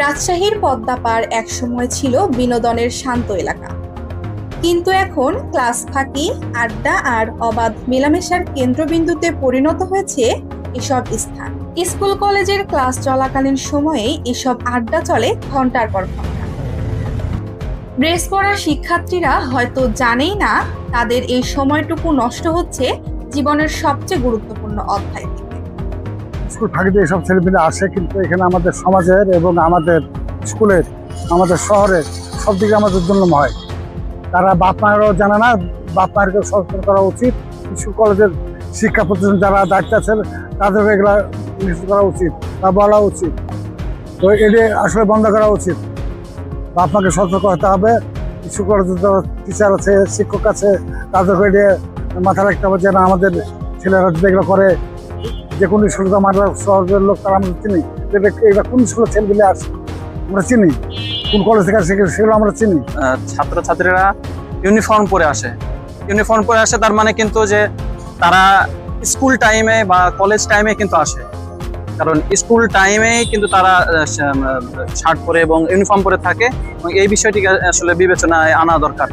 রাজশাহীর পদ্মাপাড় একসময় ছিল বিনোদনের শান্ত এলাকা। কিন্তু এখন ক্লাস ফাঁকি, আড্ডা আর অবাধ মেলামেশার কেন্দ্রবিন্দুতে পরিণত হয়েছে এসব স্থান। স্কুল কলেজের ক্লাস চলাকালীন সময়ে এসব আড্ডা চলে ঘণ্টার পর ঘণ্টা ড্রেস পরা শিক্ষার্থীরা হয়তো জানেই না তাদের এই সময়টুকু নষ্ট হচ্ছে জীবনের সবচেয়ে গুরুত্বপূর্ণ অধ্যায় থেকে স্কুল ফাঁকিতে এইসব ছেলেমেয়েরা আসে, কিন্তু এখানে আমাদের সমাজের এবং আমাদের স্কুলের, আমাদের শহরের সব দিকে আমাদের জন্য হয়। তারা বাপ মায়েরও জানে না, বাপ মায়েরকে সচেতন করা উচিত। স্কুল, কলেজের শিক্ষা প্রতিষ্ঠান যারা দায়িত্ব আছেন, তাদেরকে এগুলা নিশ্চিত করা উচিত বা বলা উচিত। তো এটি আসলে বন্ধ করা উচিত। বাপ মাকে সচেতন করতে হবে। স্কুল, কলেজের যারা টিচার আছে, শিক্ষক আছে, তাদেরকে এটি মাথায় রাখতে হবে যে না আমাদের ছেলেরা যদি এগুলো করে যে কোন স্কুলে তো আমরা শহরের লোক তারা আমরা চিনি। এটা- কোন স্কুলের ছেলেগুলো আসে আমরা চিনি। কোন কলেজ থেকে আসে সেগুলো আমরা চিনি। ছাত্রছাত্রীরা ইউনিফর্ম পরে আসে। ইউনিফর্ম পরে আসে, তার মানে কিন্তু যে তারা স্কুল টাইমে বা কলেজ টাইমে কিন্তু আসে। কারণ স্কুল টাইমে কিন্তু তারা শার্ট পরে এবং ইউনিফর্ম পরে থাকে এবং এই বিষয়টিকে আসলে বিবেচনায় আনা দরকার।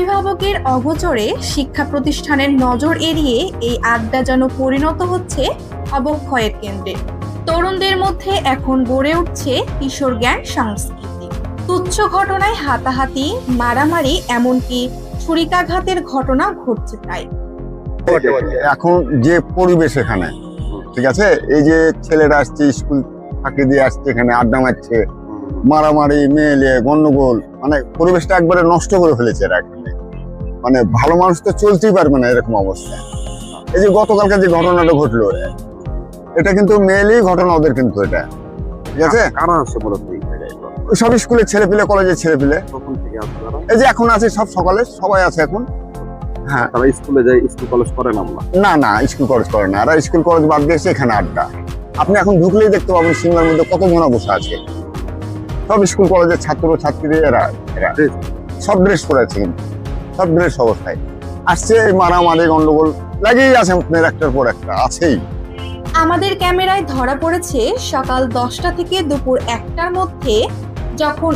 অভিভাবকের অগোচরে শিক্ষা প্রতিষ্ঠানের নজর এড়িয়ে এই আড্ডা যেন পরিণত হচ্ছে অবক্ষয়ের কেন্দ্রে। তরুণদের মধ্যে এখন গড়ে উঠছে কিশোর জ্ঞান সংস্কৃতি। তুচ্ছ ঘটনায় হাতাহাতি, মারামারি, এমনকি ছুরিকাঘাতের ঘটনা ঘটছে প্রায়। এখন যে পরিবেশ এখানে, ঠিক আছে? এই যে ছেলেরা আসছে, স্কুল ফাঁকি দিয়ে আসছে, এখানে আড্ডা মারছে, মারামারি, মেলে, গন্ডগোল মানে পরিবেশটা একবারে নষ্ট করে ফেলেছে এরা মানে ভালো মানুষ তো চলতেই পারবে না এরকম অবস্থা। এই যে গতকালকে যে ঘটনাটা ঘটলো এটা কিন্তু মেয়েলি ঘটনা ওদের কিন্তু এটা। ঠিক আছে? কারা আসছে মূলত সব স্কুলের ছেলে পিলে কলেজের ছেলে পিলে এই যে এখন আছে সব সকালে সবাই আছে এখন। হ্যাঁ। তারা স্কুলে যায় স্কুল কলেজ করে না না না স্কুল কলেজ করে না। এরা স্কুল কলেজ বাদ দিয়েছে এখানে আড্ডা। আপনি এখন ঢুকলেই দেখতে পাবেন সিনেমার মধ্যে কত জনা বসে আছে। সব স্কুল কলেজের ছাত্র ছাত্রী এরা এরা। সব ড্রেস পরে আছে কিন্তু। সব ড্রেস অবস্থায়। আসছে মারামারি, গন্ডগোল, লাগেই আছে আপনার একটার পর একটা, আছেই। আমাদের ক্যামেরায় ধরা পড়েছে সকাল দশটা থেকে দুপুর একটার মধ্যে যখন